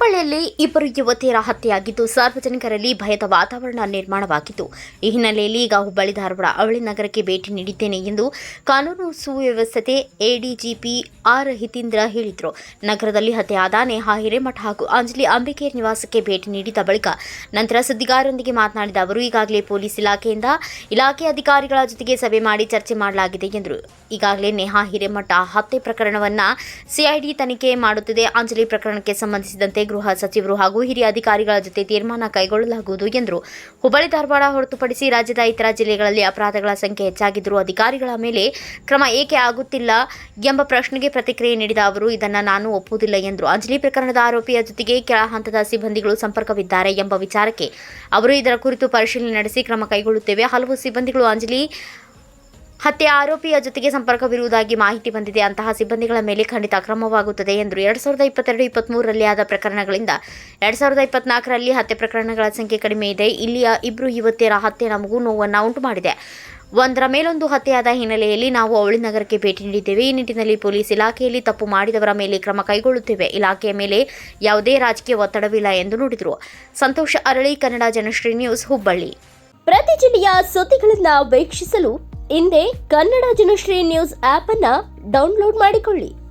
ಹಿನ್ನೆಲೆಯಲ್ಲಿ ಇಬ್ಬರು ಯುವತಿಯರ ಹತ್ಯೆಯಾಗಿದ್ದು, ಸಾರ್ವಜನಿಕರಲ್ಲಿ ಭಯದ ವಾತಾವರಣ ನಿರ್ಮಾಣವಾಗಿತ್ತು. ಈ ಹಿನ್ನೆಲೆಯಲ್ಲಿ ಈಗ ಹುಬ್ಬಳ್ಳಿ ಧಾರವಾಡ ಅವಳಿ ನಗರಕ್ಕೆ ಭೇಟಿ ನೀಡಿದ್ದೇನೆ ಎಂದು ಕಾನೂನು ಸುವ್ಯವಸ್ಥೆ ಎಡಿಜಿಪಿ ಆರ್ ಹಿತೀಂದ್ರ ಹೇಳಿದರು. ನಗರದಲ್ಲಿ ಹತ್ಯೆಯಾದ ನೇಹಾ ಹಿರೇಮಠ ಹಾಗೂ ಅಂಜಲಿ ಅಂಬಿಕೇರ್ ನಿವಾಸಕ್ಕೆ ಭೇಟಿ ನೀಡಿದ ಬಳಿಕ ನಂತರ ಸುದ್ದಿಗಾರರೊಂದಿಗೆ ಮಾತನಾಡಿದ ಅವರು, ಈಗಾಗಲೇ ಪೊಲೀಸ್ ಇಲಾಖೆಯಿಂದ ಇಲಾಖೆ ಅಧಿಕಾರಿಗಳ ಜೊತೆಗೆ ಸಭೆ ಮಾಡಿ ಚರ್ಚೆ ಮಾಡಲಾಗಿದೆ ಎಂದರು. ಈಗಾಗಲೇ ನೇಹಾ ಹಿರೇಮಠ ಹತ್ಯೆ ಪ್ರಕರಣವನ್ನು ಸಿಐಡಿ ತನಿಖೆ ಮಾಡುತ್ತಿದೆ. ಅಂಜಲಿ ಪ್ರಕರಣಕ್ಕೆ ಸಂಬಂಧಿಸಿದಂತೆ ಗೃಹ ಸಚಿವರು ಹಾಗೂ ಹಿರಿಯ ಅಧಿಕಾರಿಗಳ ಜೊತೆ ತೀರ್ಮಾನ ಕೈಗೊಳ್ಳಲಾಗುವುದು ಎಂದರು ಹುಬ್ಬಳ್ಳಿ ಧಾರವಾಡ ಹೊರತುಪಡಿಸಿ ರಾಜ್ಯದ ಇತರ ಜಿಲ್ಲೆಗಳಲ್ಲಿ ಅಪರಾಧಗಳ ಸಂಖ್ಯೆ ಹೆಚ್ಚಾಗಿದ್ದರೂ ಅಧಿಕಾರಿಗಳ ಮೇಲೆ ಕ್ರಮ ಏಕೆ ಆಗುತ್ತಿಲ್ಲ ಎಂಬ ಪ್ರಶ್ನೆಗೆ ಪ್ರತಿಕ್ರಿಯೆ ನೀಡಿದ ಅವರು, ಇದನ್ನು ನಾನು ಒಪ್ಪುವುದಿಲ್ಲ ಎಂದರು ಅಂಜಲಿ ಪ್ರಕರಣದ ಆರೋಪಿಯ ಜೊತೆಗೆ ಕೆಳ ಹಂತದ ಸಿಬ್ಬಂದಿಗಳು ಸಂಪರ್ಕವಿದ್ದಾರೆ ಎಂಬ ವಿಚಾರಕ್ಕೆ ಅವರು ಇದರ ಕುರಿತು ಪರಿಶೀಲನೆ ನಡೆಸಿ ಕ್ರಮ ಕೈಗೊಳ್ಳುತ್ತೇವೆ. ಹಲವು ಸಿಬ್ಬಂದಿಗಳು ಅಂಜಲಿ ಹತ್ಯೆ ಆರೋಪಿಯ ಜೊತೆಗೆ ಸಂಪರ್ಕವಿರುವುದಾಗಿ ಮಾಹಿತಿ ಬಂದಿದೆ. ಅಂತಹ ಸಿಬ್ಬಂದಿಗಳ ಮೇಲೆ ಖಂಡಿತ ಅಕ್ರಮವಾಗುತ್ತದೆ ಎಂದರು ಎರಡ್ ಸಾವಿರದ ಇಪ್ಪತ್ತೆರಡು ಇಪ್ಪತ್ತ್ಮೂರರಲ್ಲಿ ಆದ ಪ್ರಕರಣಗಳಿಂದ ಎರಡ್ ಸಾವಿರದ ಇಪ್ಪತ್ನಾಲ್ಕರಲ್ಲಿ ಹತ್ಯೆ ಪ್ರಕರಣಗಳ ಸಂಖ್ಯೆ ಕಡಿಮೆ ಇದೆ. ಇಲ್ಲಿಯ ಇಬ್ಬರು ಯುವತಿಯರ ಹತ್ಯೆ ನಮಗೂ ನೋವನ್ನು ಉಂಟು ಮಾಡಿದೆ. ಒಂದರ ಮೇಲೊಂದು ಹತ್ಯೆಯಾದ ಹಿನ್ನೆಲೆಯಲ್ಲಿ ನಾವು ಅವಳಿ ನಗರಕ್ಕೆ ಭೇಟಿ ನೀಡಿದ್ದೇವೆ. ಈ ನಿಟ್ಟಿನಲ್ಲಿ ಪೊಲೀಸ್ ಇಲಾಖೆಯಲ್ಲಿ ತಪ್ಪು ಮಾಡಿದವರ ಮೇಲೆ ಕ್ರಮ ಕೈಗೊಳ್ಳುತ್ತೇವೆ. ಇಲಾಖೆಯ ಮೇಲೆ ಯಾವುದೇ ರಾಜಕೀಯ ಒತ್ತಡವಿಲ್ಲ ಎಂದು ನುಡಿದರು. ಸಂತೋಷ ಅರಳಿ, ಕನ್ನಡ ಜನಶ್ರೀ ನ್ಯೂಸ್ ಹುಬ್ಬಳ್ಳಿ. ಪ್ರತಿ ಜಿಲ್ಲೆಯ ಸುದ್ದಿಗಳನ್ನು ವೀಕ್ಷಿಸಲು ಹಿಂದೆ ಕನ್ನಡ ಜನಶ್ರೀ ನ್ಯೂಸ್ ಆಪ್ ಅನ್ನ ಡೌನ್ಲೋಡ್ ಮಾಡಿಕೊಳ್ಳಿ.